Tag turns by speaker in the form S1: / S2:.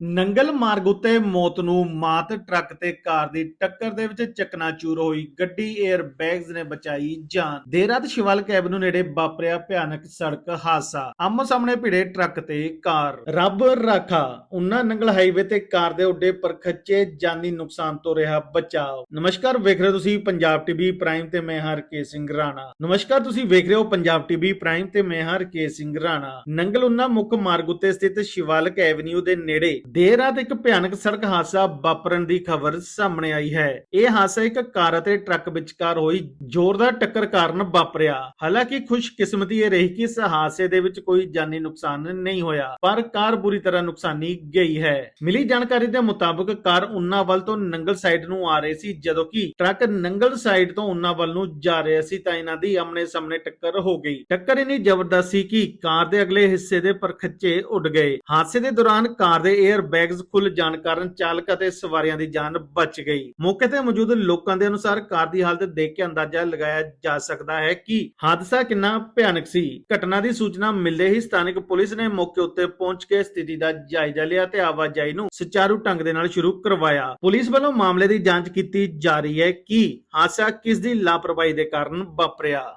S1: ਨੰਗਲ ਮਾਰਗ ਉੱਤੇ ਮੌਤ ਨੂੰ ਮਾਤ ਟਰੱਕ ਤੇ ਕਾਰ ਦੀ ਟੱਕਰ ਦੇ ਵਿੱਚ ਚਕਨਾਚੂਰ ਹੋਈ ਗੱਡੀ 에ਅਰ ਬੈਗਸ ਨੇ ਬਚਾਈ ਜਾਨ। ਦੇਰ ਰਾਤ ਸ਼ਿਵਾਲ ਕੈਬਨੂ ਨੇੜੇ ਵਾਪਰਿਆ ਭਿਆਨਕ ਸੜਕ ਹਾਦਸਾ। ਆਮੋ ਸਾਹਮਣੇ ਭਿੜੇ ਟਰੱਕ ਤੇ ਕਾਰ। ਰੱਬ ਰਾਖਾ ਉਨਾ ਨੰਗਲ ਹਾਈਵੇ ਤੇ ਕਾਰ ਦੇ ਉੱਡੇ ਪਰ ਖੱਚੇ ਜਾਨੀ ਨੁਕਸਾਨ ਤੋਂ ਰਿਹਾ ਬਚਾਓ। ਨਮਸਕਾਰ, ਵੇਖ ਰਹੇ ਹੋ ਤੁਸੀਂ ਪੰਜਾਬ ਟੀਵੀ ਪ੍ਰਾਈਮ ਤੇ ਮੈਂ ਹਰਕੇ ਸਿੰਘ ਰਾਣਾ। ਨਮਸਕਾਰ, ਤੁਸੀਂ ਵੇਖ ਰਹੇ ਹੋ ਪੰਜਾਬ ਟੀਵੀ ਪ੍ਰਾਈਮ ਤੇ ਮੈਂ ਹਰਕੇ ਸਿੰਘ ਰਾਣਾ। ਨੰਗਲ ਉਨਾ ਮੁੱਖ ਮਾਰਗ ਉੱਤੇ ਸਥਿਤ ਸ਼ਿਵਾਲਕ ਐਵਨਿਊ ਦੇ ਨੇੜੇ ਦੇਰ ਰਾਤ ਇੱਕ ਭਿਆਨਕ ਸੜਕ ਹਾਦਸਾ ਵਾਪਰਨ ਦੀ ਖਬਰ ਸਾਹਮਣੇ ਆਈ ਹੈ। ਇਹ ਹਾਦਸਾ ਇੱਕ ਕਾਰ ਅਤੇ ਟਰੱਕ ਵਿਚਕਾਰ ਹੋਈ ਜ਼ੋਰਦਾਰ ਟੱਕਰ ਕਾਰਨ ਵਾਪਰਿਆ। ਹਾਲਾਂਕਿ ਖੁਸ਼ਕਿਸਮਤੀ ਇਹ ਰਹੀ ਕਿ ਇਸ ਹਾਦਸੇ ਦੇ ਵਿੱਚ ਕੋਈ ਜਾਨੀ ਨੁਕਸਾਨ ਨਹੀਂ ਹੋਇਆ, ਪਰ ਕਾਰ ਬੁਰੀ ਤਰ੍ਹਾਂ ਨੁਕਸਾਨੀ ਗਈ ਹੈ। ਮਿਲੀ ਜਾਣਕਾਰੀ ਦੇ ਮੁਤਾਬਕ ਕਾਰ ਉਨਾ ਵੱਲ ਤੋਂ ਨੰਗਲ ਸਾਈਡ ਨੂੰ ਆ ਰਹੀ ਸੀ, ਜਦੋਂ ਕਿ ਟਰੱਕ ਨੰਗਲ ਸਾਈਡ ਤੋਂ ਉਨਾ ਵੱਲ ਨੂੰ ਜਾ ਰਿਹਾ ਸੀ ਤਾਂ ਇਹਨਾਂ ਦੀ ਆਮਨੇ ਸਾਹਮਣੇ ਟੱਕਰ ਹੋ ਗਈ। ਟੱਕਰ ਇੰਨੀ ਜ਼ਬਰਦਸਤ ਸੀ ਕਿ ਕਾਰ ਦੇ ਅਗਲੇ ਹਿੱਸੇ ਦੇ ਪਰਖੱਚੇ ਉੱਡ ਗਏ। ਹਾਦਸੇ ਦੇ ਦੌਰਾਨ ਕਾਰ ਦੇ 에ਅਰ ਬੈਗਸ ਖੁੱਲ ਜਾਣ ਕਾਰਨ ਚਾਲਕ ਅਤੇ ਸਵਾਰੀਆਂ ਦੀ ਜਾਨ ਬਚ ਗਈ। ਮੌਕੇ ਤੇ ਮੌਜੂਦ ਲੋਕਾਂ ਦੇ ਅਨੁਸਾਰ ਕਾਰ ਦੀ ਹਾਲਤ ਦੇਖ ਕੇ ਅੰਦਾਜ਼ਾ ਲਗਾਇਆ ਜਾ ਸਕਦਾ ਹੈ ਕਿ ਹਾਦਸਾ ਕਿੰਨਾ ਭਿਆਨਕ ਸੀ। ਘਟਨਾ ਦੀ ਸੂਚਨਾ ਮਿਲਦੇ ਹੀ ਸਥਾਨਕ ਪੁਲਿਸ ਨੇ ਮੌਕੇ ਉੱਤੇ ਪਹੁੰਚ ਕੇ ਸਥਿਤੀ ਦਾ ਜਾਇਜ਼ਾ ਲਿਆ ਤੇ ਆਵਾਜਾਈ ਨੂੰ ਸੁਚਾਰੂ ਢੰਗ ਦੇ ਨਾਲ ਸ਼ੁਰੂ ਕਰਵਾਇਆ। ਪੁਲਿਸ ਵੱਲੋਂ ਮਾਮਲੇ ਦੀ ਜਾਂਚ ਕੀਤੀ ਜਾ ਰਹੀ ਹੈ ਕਿ ਹਾਦਸਾ ਕਿਸ ਦੀ ਲਾਪਰਵਾਹੀ ਦੇ ਕਾਰਨ ਵਾਪਰਿਆ।